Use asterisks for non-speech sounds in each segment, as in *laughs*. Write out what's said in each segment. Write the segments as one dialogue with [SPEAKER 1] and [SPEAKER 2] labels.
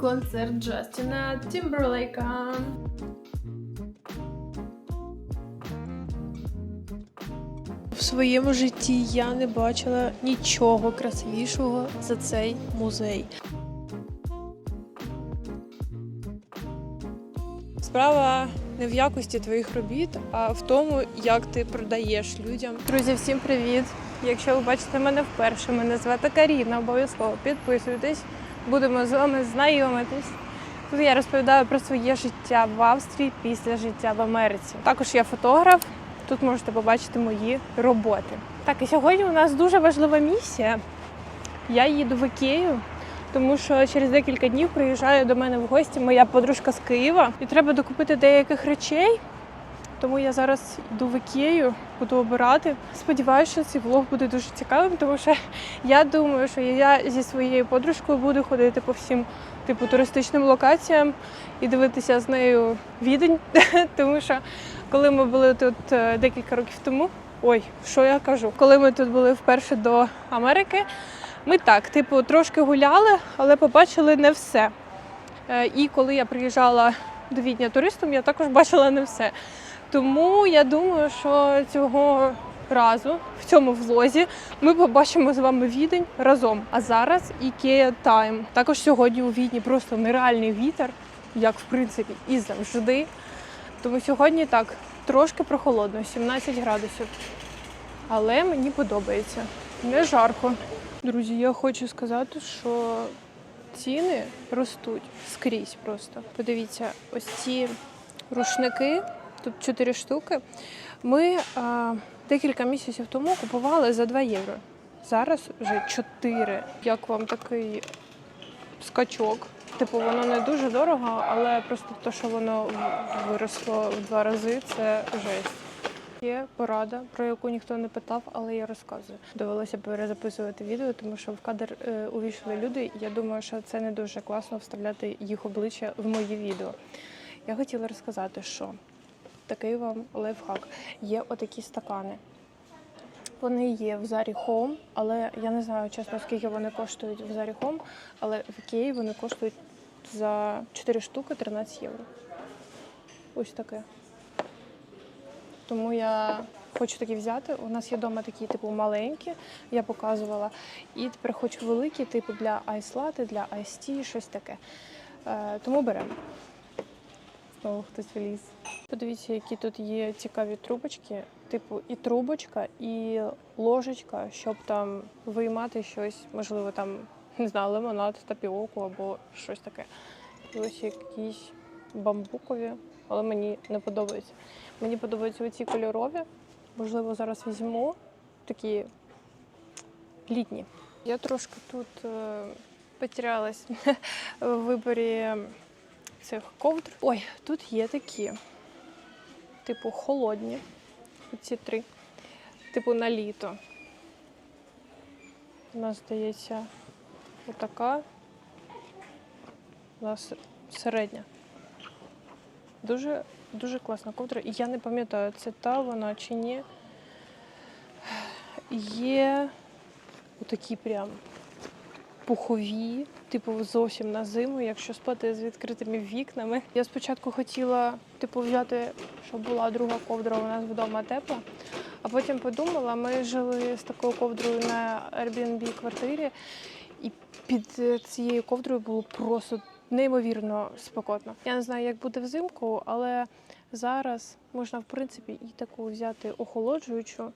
[SPEAKER 1] концерт Джастіна Тімберлейка. В своєму житті я не бачила нічого красивішого за цей музей. Справа не в якості твоїх робіт, а в тому, як ти продаєш людям. Друзі, всім привіт! Якщо ви бачите мене вперше, мене звати Каріна. Обов'язково підписуйтесь, будемо з вами знайомитись. Тут я розповідаю про своє життя в Австрії після життя в Америці. Також я фотограф. Тут можете побачити мої роботи. Так, і сьогодні у нас дуже важлива місія. Я їду в Ікею, тому що через декілька днів приїжджає до мене в гості моя подружка з Києва, і треба докупити деяких речей. Тому я зараз йду в Ікею, буду обирати. Сподіваюся, що цей влог буде дуже цікавим, тому що я думаю, що я зі своєю подружкою буду ходити по всім типу туристичним локаціям і дивитися з нею відень. *laughs* Тому що коли ми були тут е, декілька років тому, ой, що я кажу, коли ми тут були вперше до Америки, ми так, типу, трошки гуляли, але побачили не все. Е, І коли я приїжджала до Відня туристом, я також бачила не все. Тому я думаю, що цього разу в цьому влозі ми побачимо з вами відень разом. А зараз Ikea Time. Також сьогодні у Відні просто нереальний вітер, як в принципі і завжди. Тому сьогодні так трошки прохолодно, 17 градусів. Але мені подобається. Не жарко. Друзі, я хочу сказати, що ціни ростуть скрізь просто. Подивіться, ось ці рушники, тут 4 штуки. Ми а, декілька місяців тому купували за 2 євро. Зараз вже 4. Як вам такий скачок? Типу, воно не дуже дорого, але просто те, що воно виросло в два рази, це жесть. Є порада, про яку ніхто не питав, але я розказую. Довелося перезаписувати відео, тому що в кадр е, увійшли люди. Я думаю, що це не дуже класно вставляти їх обличчя в мої відео. Я хотіла розказати, що такий вам лайфхак. Є отакі стакани. Вони є в Зарі Home, але я не знаю чесно, скільки вони коштують в Зарі Home, але в Ікеї вони коштують за 4 штуки 13 євро. Ось таке. Тому я хочу такі взяти. У нас є вдома такі, типу, маленькі, я показувала. І тепер хочу великі, типу для айс-лати, для айс-ті, щось таке. Е, тому беремо. Знову хтось вліз. Подивіться, які тут є цікаві трубочки. Типу, і трубочка, і ложечка, щоб там виймати щось, можливо, там, не знаю, лимонад, тапіоку або щось таке. І ось якісь бамбукові, але мені не подобаються. Мені подобаються оці кольорові. Можливо, зараз візьму такі літні. Я трошки тут е, потерялась *laughs* в виборі цих ковдр. Ой, тут є такі, типу, холодні. Ці три. Типу на літо. У нас здається отака. У нас середня. Дуже, дуже класна ковдра. І я не пам'ятаю, це та вона чи ні. Є отакі прям пухові, типу зовсім на зиму, якщо спати з відкритими вікнами. Я спочатку хотіла типу взяти, щоб була друга ковдра у нас вдома тепла, а потім подумала, ми жили з такою ковдрою на Airbnb квартирі, і під цією ковдрою було просто неймовірно спекотно. Я не знаю, як буде взимку, але зараз можна в принципі і таку взяти охолоджуючу.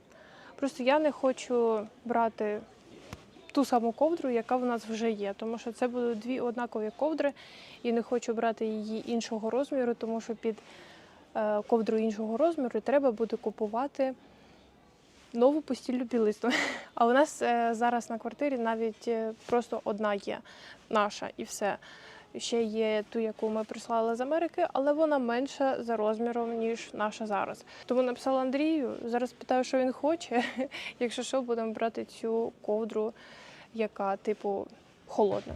[SPEAKER 1] Просто я не хочу брати ту саму ковдру, яка в нас вже є, тому що це будуть дві однакові ковдри, і не хочу брати її іншого розміру, тому що під е, ковдру іншого розміру треба буде купувати нову постільну білизну. *laughs* А у нас е, зараз на квартирі навіть е, просто одна є наша і все. Ще є ту, яку ми прислали з Америки, але вона менша за розміром, ніж наша зараз. Тому написала Андрію. Зараз питаю, що він хоче. *laughs* Якщо що, будемо брати цю ковдру, яка типу холодна.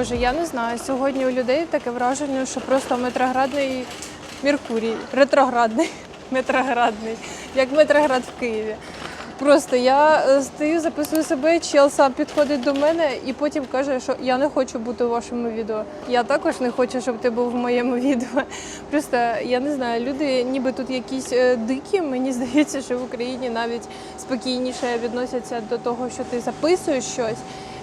[SPEAKER 1] Боже, я не знаю. Сьогодні у людей таке враження, що просто метроградний Меркурій, ретроградний метроградний, як метроград в Києві. Просто я е, стою, записую себе, чел сам підходить до мене і потім каже, що я не хочу бути у вашому відео. Я також не хочу, щоб ти був в моєму відео. Просто я не знаю, люди ніби тут якісь е, дикі. Мені *laughs* здається, що в Україні навіть спокійніше відносяться до того, що ти записуєш щось.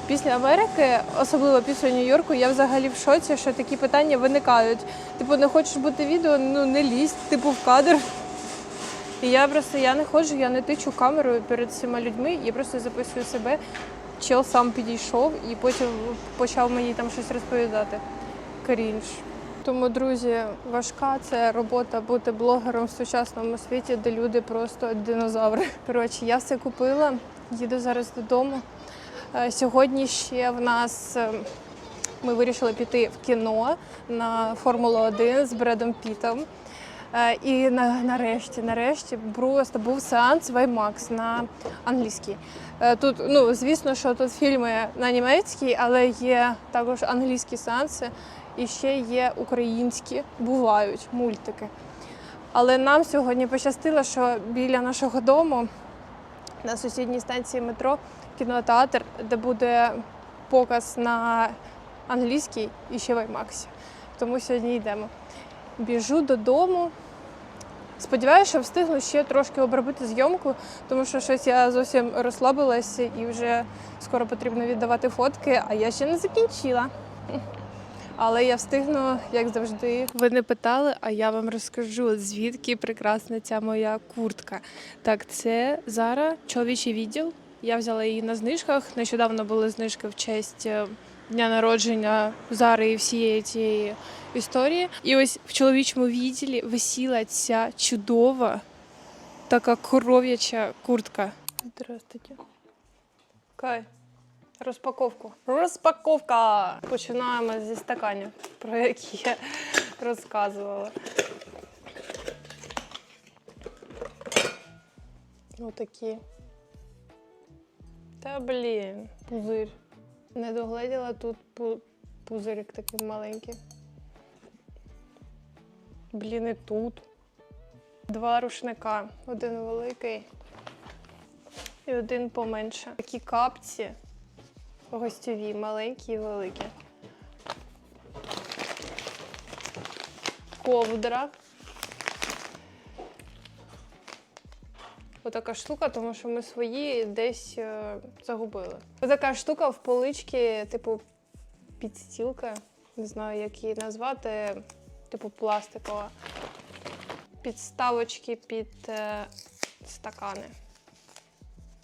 [SPEAKER 1] Після Америки, особливо після Нью-Йорку, я взагалі в шоці, що такі питання виникають. Типу, не хочеш бути відео, ну не лізь, типу в кадр. І я просто я не ходжу, я не тичу камерою перед всіма людьми, я просто записую себе. Чел сам підійшов і потім почав мені там щось розповідати. Крінж. Тому, друзі, важка це робота бути блогером в сучасному світі, де люди просто динозаври. Коротше, я все купила, їду зараз додому. Е, Сьогодні ще в нас е, ми вирішили піти в кіно на Формулу 1 з Бредом Пітом. Е, І нарешті, нарешті, просто був сеанс в на англійській. Е, Тут, ну, звісно, що тут фільми на німецькій, але є також англійські сеанси і ще є українські, бувають мультики. Але нам сьогодні пощастило, що біля нашого дому на сусідній станції метро кінотеатр, де буде показ на англійській і ще в IMAX. Тому сьогодні йдемо. Біжу додому. Сподіваюся, що встигну ще трошки обробити зйомку, тому що щось я зовсім розслабилася і вже скоро потрібно віддавати фотки, а я ще не закінчила. Але я встигну, як завжди. Ви не питали, а я вам розкажу, звідки прекрасна ця моя куртка. Так, це Зара, чоловічий відділ. Я взяла її на знижках. Нещодавно були знижки в честь е, дня народження Зари і всієї цієї історії. І ось в чоловічому відділі висіла ця чудова така коров'яча куртка. Здравствуйте. Кай. Розпаковку. Розпаковка! Починаємо зі стаканів, про які я розказувала. Отакі. Та блін, пузир. Не догледіла тут пу- пузирик такий маленький. Блін, і тут. Два рушника. Один великий і один поменше. Такі капці гостьові, маленькі і великі. Ковдра. Отака штука, тому що ми свої десь е, загубили. Отака штука в поличці, типу, підстілка. Не знаю, як її назвати, типу пластикова. Підставочки під е, стакани.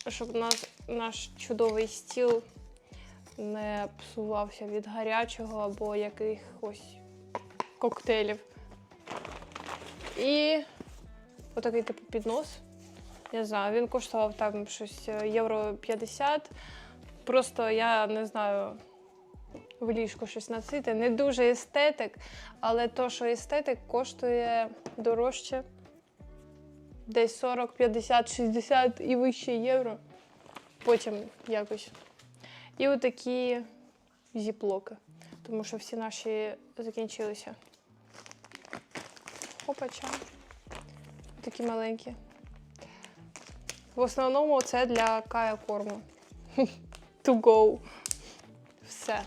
[SPEAKER 1] Щоб нас, наш чудовий стіл не псувався від гарячого або якихось коктейлів. І отакий типу піднос. Я знаю, він коштував там щось е, євро 50. Просто я не знаю, в ліжку щось носити. Не дуже естетик, але то, що естетик, коштує дорожче. Десь 40, 50, 60 і вище євро. Потім якось. І отакі зіплоки, тому що всі наші закінчилися. Опача. Такі маленькі. В основному це для кая корму. *laughs* To go. Все.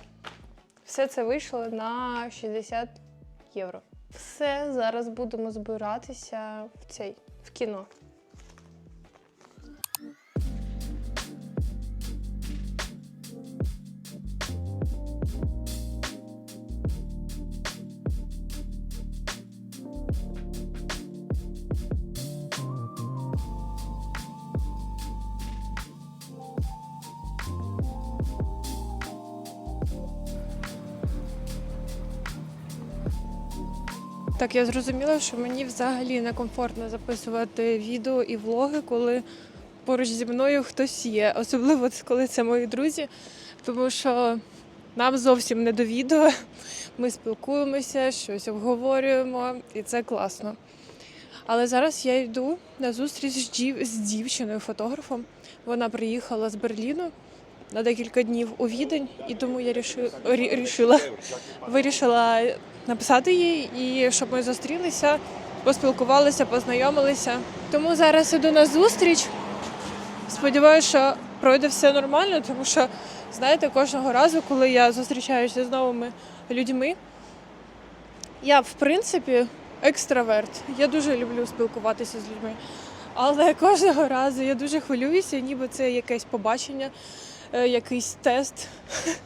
[SPEAKER 1] Все це вийшло на 60 євро. Все, зараз будемо збиратися в цей в кіно. Так, я зрозуміла, що мені взагалі некомфортно записувати відео і влоги, коли поруч зі мною хтось є. Особливо коли це мої друзі, тому що нам зовсім не до відео. Ми спілкуємося, щось обговорюємо, і це класно. Але зараз я йду на зустріч з дівчиною, фотографом. Вона приїхала з Берліну на декілька днів у Відень, і тому я рішила, вирішила написати їй, і щоб ми зустрілися, поспілкувалися, познайомилися. Тому зараз іду на зустріч. Сподіваюся, що пройде все нормально, тому що, знаєте, кожного разу, коли я зустрічаюся з новими людьми, я, в принципі, екстраверт. Я дуже люблю спілкуватися з людьми. Але кожного разу я дуже хвилююся, ніби це якесь побачення, е, якийсь тест. *laughs*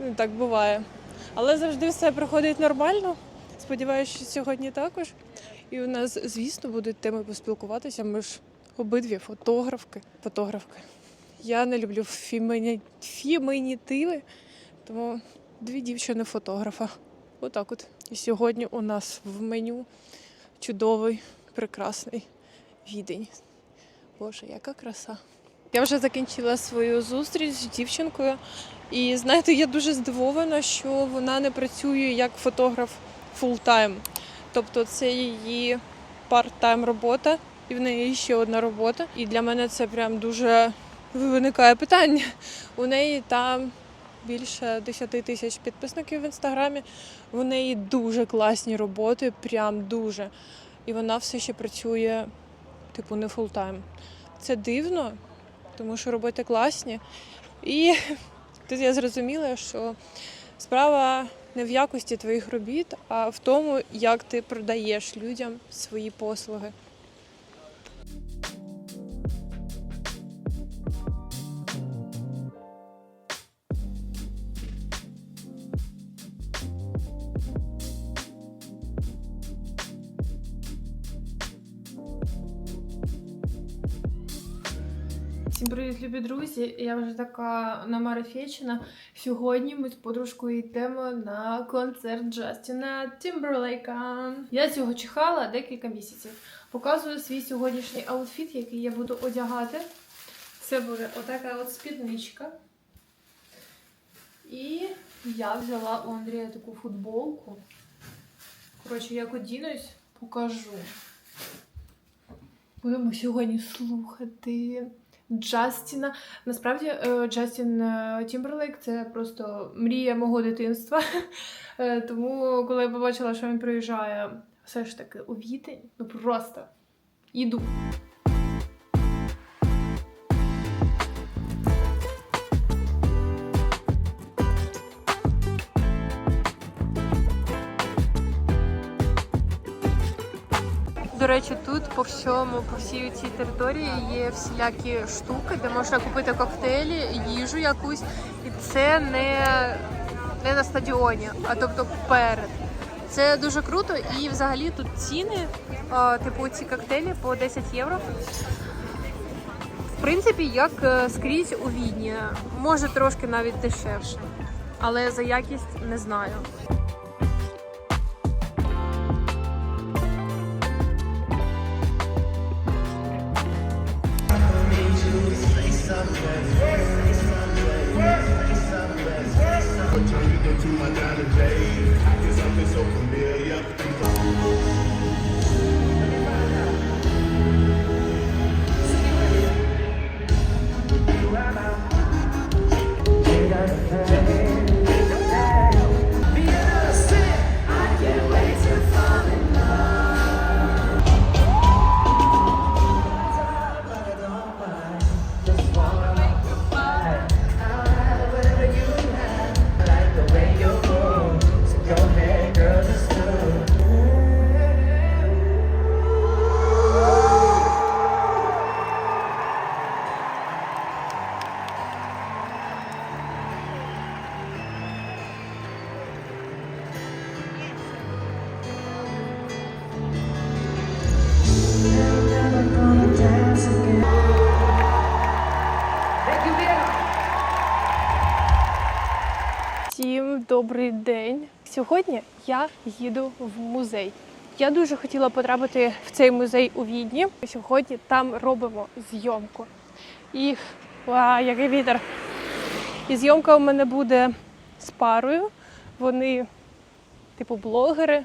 [SPEAKER 1] Ну, Так буває. Але завжди все проходить нормально. Сподіваюся, що сьогодні також. І у нас, звісно, будуть теми поспілкуватися. Ми ж обидві фотографки. Фотографки. Я не люблю фімені... фімінітиви, тому дві дівчини фотографа. Отак от. І сьогодні у нас в меню чудовий, прекрасний відень. Боже, яка краса. Я вже закінчила свою зустріч з дівчинкою. І знаєте, я дуже здивована, що вона не працює як фотограф фултайм. Тобто це її парт-тайм робота, і в неї ще одна робота. І для мене це прям дуже виникає питання. У неї там більше 10 тисяч підписників в інстаграмі. У неї дуже класні роботи, прям дуже. І вона все ще працює, типу, не фултайм. Це дивно, тому що роботи класні. І *laughs* тут я зрозуміла, що справа не в якості твоїх робіт, а в тому, як ти продаєш людям свої послуги. Любі друзі! Я вже така намарафечена. Сьогодні ми з подружкою йдемо на концерт Джастіна Тімберлейка. Я цього чекала декілька місяців. Показую свій сьогоднішній аутфіт, який я буду одягати. Це буде отака от спідничка. І я взяла у Андрія таку футболку. Коротше, як одінусь, покажу. Будемо сьогодні слухати Джастіна. Насправді, е, Джастін е, Тімберлейк це просто мрія мого дитинства. *laughs* Е, Тому, коли я побачила, що він приїжджає все ж таки у вітень, ну просто іду. До речі, тут по всьому, по всій цій території є всілякі штуки, де можна купити коктейлі, їжу якусь, і це не, не на стадіоні, а тобто перед. Це дуже круто, і взагалі тут ціни, типу ці коктейлі по 10 євро. В принципі, як е, скрізь у Відні, може трошки навіть дешевше, але за якість не знаю. my diamond jade. I guess something so familiar. Сьогодні я їду в музей. Я дуже хотіла потрапити в цей музей у Відні. Сьогодні там робимо зйомку. І ва, який вітер! І зйомка у мене буде з парою. Вони, типу, блогери,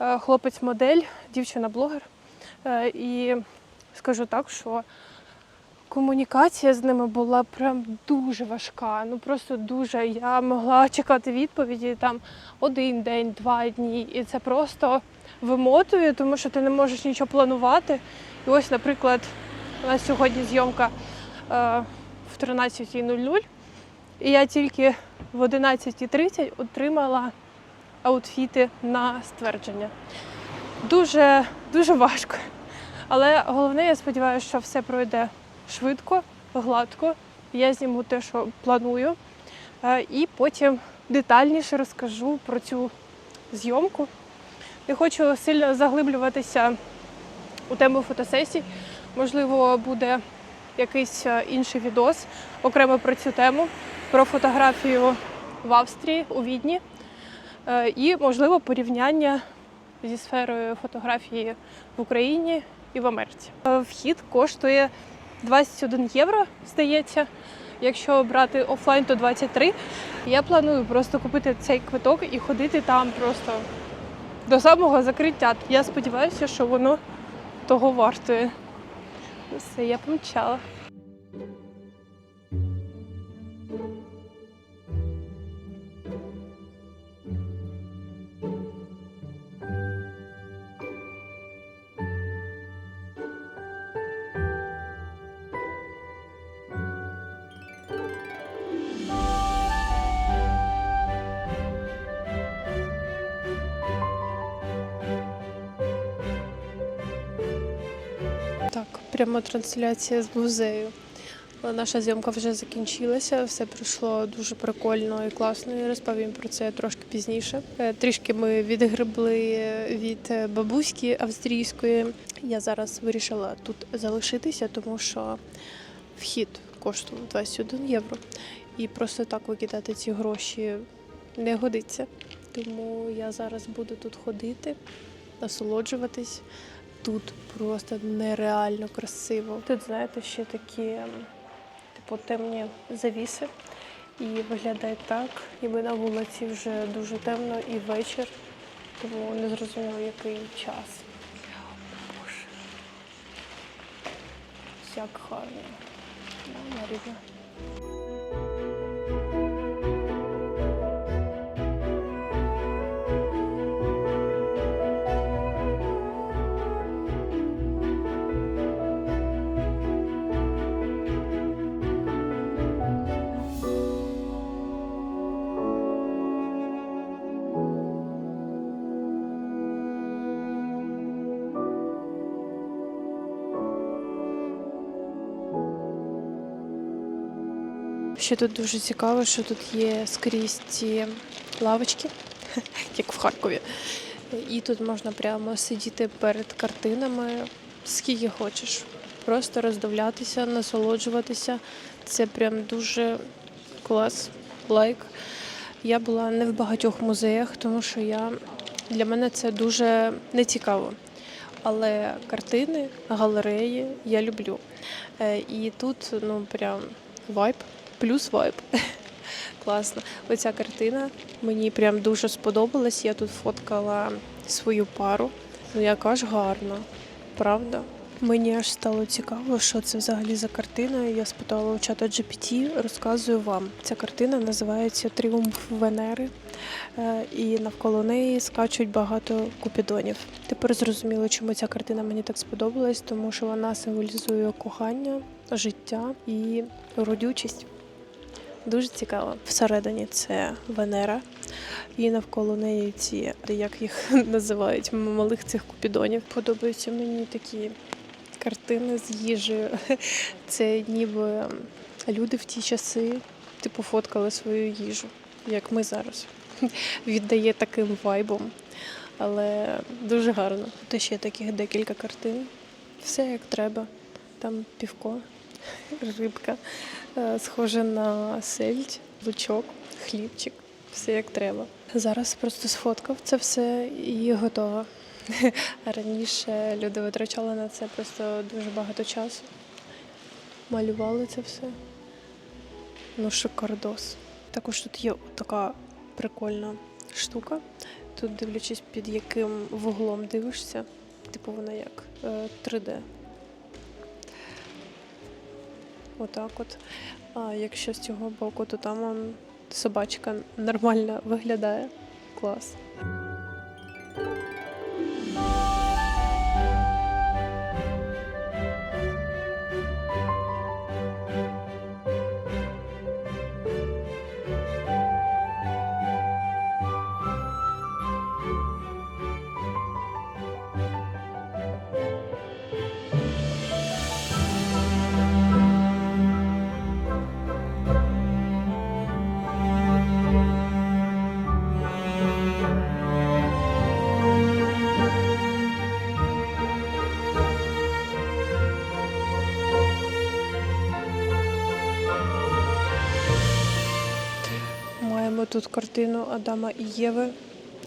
[SPEAKER 1] Е, хлопець-модель, дівчина-блогер. Е, І скажу так, що комунікація з ними була прям дуже важка. Ну просто дуже. Я могла чекати відповіді там один день, два дні. І це просто вимотує, тому що ти не можеш нічого планувати. І ось, наприклад, у нас сьогодні зйомка е, в 13.00, і я тільки в 11.30 отримала аутфіти на ствердження. Дуже, дуже важко. Але головне, я сподіваюся, що все пройде швидко, гладко. Я зніму те, що планую, е, і потім детальніше розкажу про цю зйомку. Не хочу сильно заглиблюватися у тему фотосесій. Можливо, буде якийсь е, інший відос окремо про цю тему, про фотографію в Австрії, у Відні. Е, І, можливо, порівняння зі сферою фотографії в Україні і в Америці. Вхід коштує 21 євро, здається. Якщо брати офлайн, то 23. Я планую просто купити цей квиток і ходити там просто до самого закриття. Я сподіваюся, що воно того вартує. Все, я помчала. Пряма трансляція з музею. Наша зйомка вже закінчилася, все пройшло дуже прикольно і класно. Я розповім про це трошки пізніше. Е, Трішки ми відгребли від бабуськи австрійської. Я зараз вирішила тут залишитися, тому що вхід коштував 21 євро. І просто так викидати ці гроші не годиться. Тому я зараз буду тут ходити, насолоджуватись. Тут просто нереально красиво. Тут, знаєте, ще такі ем, типу темні завіси. І виглядає так, ніби на вулиці вже дуже темно і вечір, тому не зрозуміло, який час. Боже. Як гарно. Мама Ще тут дуже цікаво, що тут є скрізь ці лавочки, *laughs* як в Харкові. І тут можна прямо сидіти перед картинами, скільки хочеш. Просто роздивлятися, насолоджуватися. Це прям дуже клас, лайк. Я була не в багатьох музеях, тому що я для мене це дуже нецікаво. Але картини, галереї я люблю. Е, І тут ну прям вайб, плюс вайб. *laughs* Класно. Оця картина мені прям дуже сподобалась. Я тут фоткала свою пару. Ну яка ж гарна, правда? Мені аж стало цікаво, що це взагалі за картина. Я спитала у чата GPT, розказую вам. Ця картина називається Тріумф Венери, Е, і навколо неї скачуть багато купідонів. Тепер зрозуміло, чому ця картина мені так сподобалась, тому що вона символізує кохання, життя і родючість. Дуже цікаво. Всередині це Венера, і навколо неї ці, як їх *laughs* називають, малих цих купідонів. Подобаються мені такі картини з їжею. *laughs* Це ніби люди в ті часи типу фоткали свою їжу, як ми зараз. *laughs* Віддає таким вайбом. Але дуже гарно. Тут ще таких декілька картин. Все як треба. Там півко, рибка, е, схоже на сельдь, лучок, хлібчик. Все як треба. Зараз просто сфоткав це все і готово. *laughs* Раніше люди витрачали на це просто дуже багато часу. Малювали це все. Ну, шикардос. Також тут є така прикольна штука. Тут дивлячись, під яким вуглом дивишся. Типу вона як е, 3D. Отак от. А якщо з цього боку, то там собачка нормально виглядає. Клас. Тут картину Адама і Єви,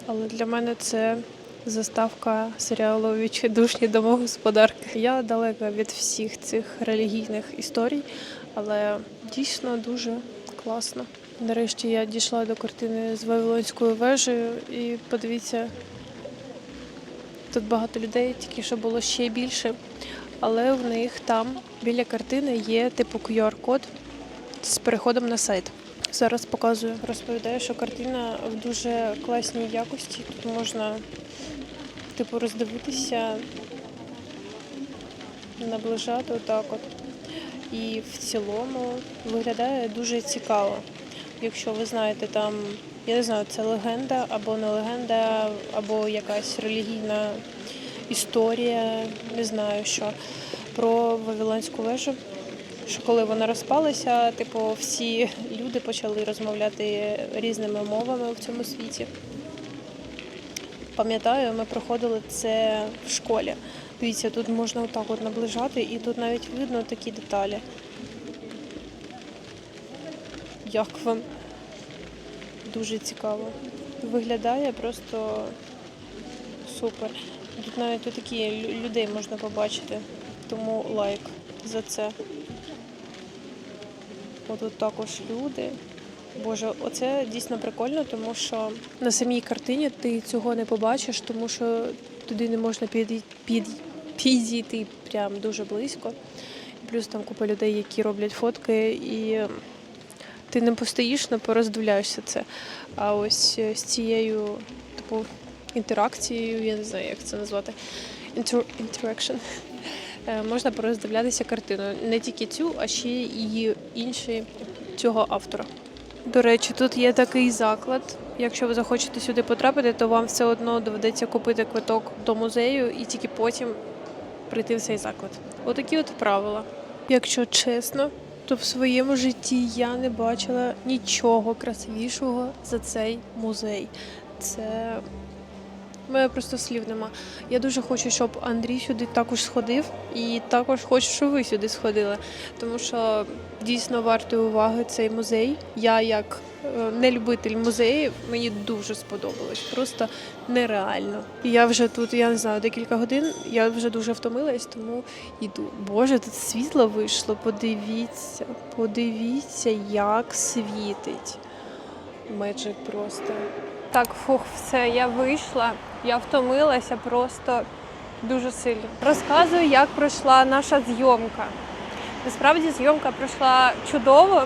[SPEAKER 1] але для мене це заставка серіалу Відчайдушні домогосподарки. Я далека від всіх цих релігійних історій, але дійсно дуже класно. Нарешті я дійшла до картини з Вавилонською вежею і подивіться, тут багато людей, тільки що було ще більше, але в них там біля картини є типу QR-код з переходом на сайт. Зараз показую. Розповідаю, що картина в дуже класній якості. Тут можна типу роздивитися, наближати отак от. І в цілому виглядає дуже цікаво. Якщо ви знаєте, там, я не знаю, це легенда або не легенда, або якась релігійна історія, не знаю що, про Вавилонську вежу що коли вона розпалася, типу, всі люди почали розмовляти різними мовами в цьому світі. Пам'ятаю, ми проходили це в школі. Дивіться, тут можна отак от наближати, і тут навіть видно такі деталі. Як вам? Дуже цікаво. Виглядає просто супер. Тут навіть такі людей можна побачити, тому лайк за це. Отут також люди. Боже, оце дійсно прикольно, тому що на самій картині ти цього не побачиш, тому що туди не можна підій- під, підійти прям дуже близько. Плюс там купа людей, які роблять фотки, і ти не постоїш, не пороздивляєшся це. А ось е, з цією типу інтеракцією, я не знаю, як це назвати. Inter-. Е, можна пороздивлятися картину. Не тільки цю, а ще і інші цього автора. До речі, тут є такий заклад. Якщо ви захочете сюди потрапити, то вам все одно доведеться купити квиток до музею і тільки потім прийти в цей заклад. Отакі от правила. Якщо чесно, то в своєму житті я не бачила нічого красивішого за цей музей. Це у мене просто слів нема. Я дуже хочу, щоб Андрій сюди також сходив, і також хочу, щоб ви сюди сходили, тому що дійсно вартий уваги цей музей. Я як е, нелюбитель музеїв, мені дуже сподобалось. Просто нереально. Я вже тут, я не знаю, декілька годин. Я вже дуже втомилась, тому йду. Боже, тут світло вийшло. Подивіться, подивіться, як світить. Меджик просто. Так, фух, все, я вийшла. Я втомилася просто дуже сильно. Розказую, як пройшла наша зйомка. Насправді зйомка пройшла чудово,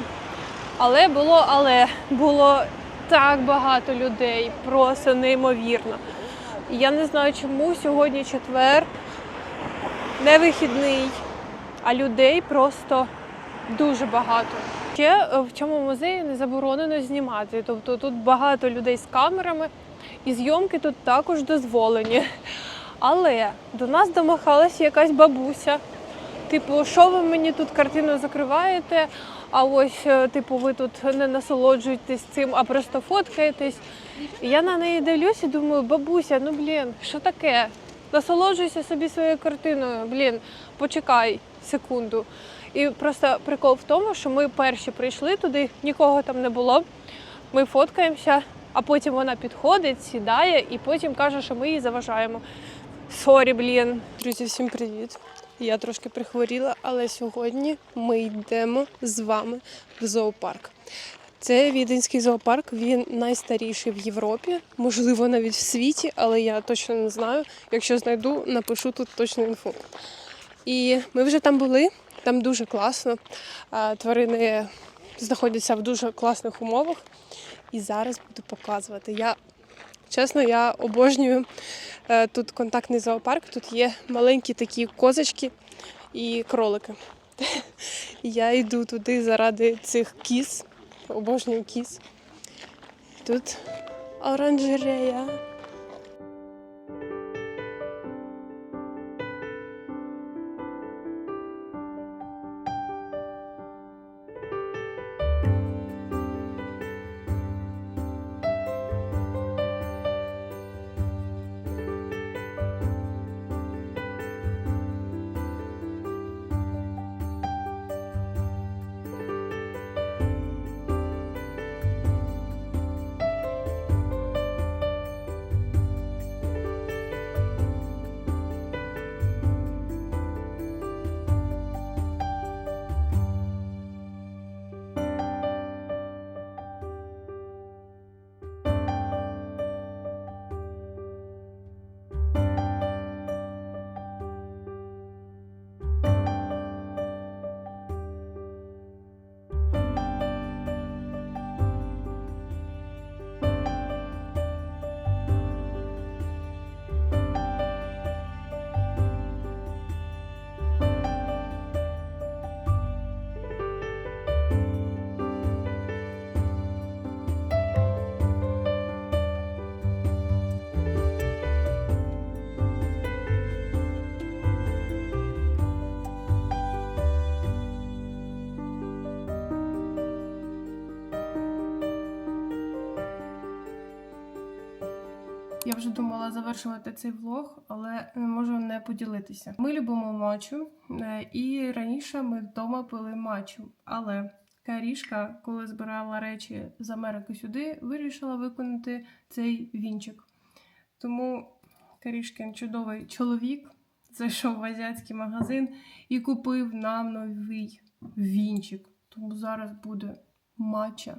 [SPEAKER 1] але було, але було так багато людей, просто неймовірно. Я не знаю, чому сьогодні четвер, не вихідний, а людей просто дуже багато. Ще е, в цьому музеї не заборонено знімати. Тобто тут багато людей з камерами, і зйомки тут також дозволені. Але до нас домахалася якась бабуся. Типу, що ви мені тут картину закриваєте? А ось, е, типу, ви тут не насолоджуєтесь цим, а просто фоткаєтесь. Я на неї дивлюсь і думаю, бабуся, ну блін, що таке? Насолоджуйся собі своєю картиною. Блін, почекай секунду. І просто прикол в тому, що ми перші прийшли туди, нікого там не було. Ми фоткаємося, а потім вона підходить, сідає і потім каже, що ми їй заважаємо. Сорі, блін. Друзі, всім привіт. Я трошки прихворіла, але сьогодні ми йдемо з вами в зоопарк. Це віденський зоопарк. Він найстаріший в Європі, можливо, навіть в світі, але я точно не знаю. Якщо знайду, напишу тут точну інфу. І ми вже там були. Там дуже класно. Тварини знаходяться в дуже класних умовах. І зараз буду показувати. Я чесно, я обожнюю е, тут контактний зоопарк. Тут є маленькі такі козочки і кролики. *laughs* Я йду туди заради цих кіз. Обожнюю кіз. Тут оранжерея. Вже думала завершувати цей влог, але не можу не поділитися. Ми любимо матчу, е, і раніше ми вдома пили матчу. Але Карішка, коли збирала речі з Америки сюди, вирішила виконати цей вінчик. Тому Карішкин чудовий чоловік зайшов в азіатський магазин і купив нам новий вінчик. Тому зараз буде матча.